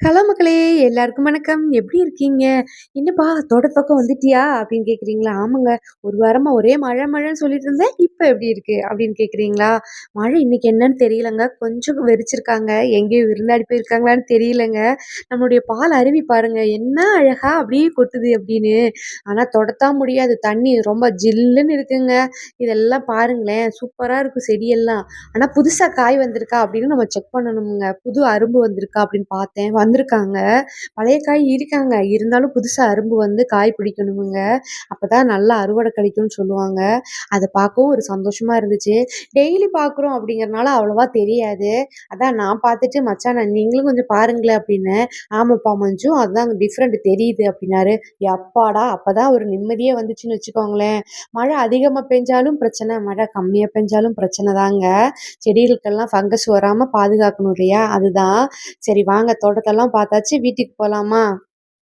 Hello மக்களே! எல்லாருக்கும் வணக்கம். எப்படி இருக்கீங்க? "என்னப்பா தோட்டத்து பக்கம் வந்துட்டியா?" அப்படின்னு கேட்குறீங்களா? ஆமாங்க. ஒரு வாரமா ஒரே மழை மழைன்னு சொல்லிட்டு இருந்தேன். இப்போ எப்படி இருக்கு? அப்படின்னு கேட்குறீங்களா? மழை இன்னைக்கு என்னன்னு தெரியலங்க. கொஞ்சம் வெறிச்சிருக்காங்க. எங்கேயும் விருந்தாடி போயிருக்காங்களான்னு தெரியலங்க. நம்மளுடைய பால் அருவி பாருங்க. என்ன அழகா அப்படியே கொட்டுது அப்படின்னு. ஆனால் தொடத்தா முடியாது. தண்ணி ரொம்ப ஜில்லுன்னு இருக்குங்க. இதெல்லாம் பாருங்களேன். சூப்பராக இருக்கும் செடியெல்லாம். ஆனால் புதுசாக காய் வந்திருக்கா அப்படின்னு நம்ம செக் பண்ணணுங்க புது அரும்பு வந்திருக்கா அப்படின்னு பார்த்தேன். வந்திருக்காங்க. பழைய காய் இருக்காங்க. இருந்தாலும் புதுசாக அரும்பு வந்து காய் பிடிக்கணுமுங்க. அப்போ தான் நல்லா அறுவடை கிடைக்கும்னு சொல்லுவாங்க. அதை பார்க்கவும் ஒரு சந்தோஷமா இருந்துச்சு. டெய்லி பார்க்குறோம் அப்படிங்கிறனால அவ்வளோவா தெரியாது. அதான் நான் பார்த்துட்டு, "மச்சான் நீங்களும் கொஞ்சம் பாருங்களேன்" அப்படின்னு "ஆமாப்பா மஞ்சு, அதுதான் டிஃப்ரெண்ட் தெரியுது" அப்படின்னாரு. எப்பாடா! அப்பதான் ஒரு நிம்மதியே வந்துச்சுன்னு வச்சுக்கோங்களேன். மழை அதிகமாக பெஞ்சாலும் பிரச்சனை, மழை கம்மியாக பெஞ்சாலும் பிரச்சனை தாங்க. செடிகளுக்கெல்லாம் ஃபங்கஸ் வராமல் பாதுகாக்கணும் இல்லையா? அதுதான். சரி வாங்க தோட்டத்தெல்லாம் பார்த்தாச்சு, வீட்டுக்கு போகலாமா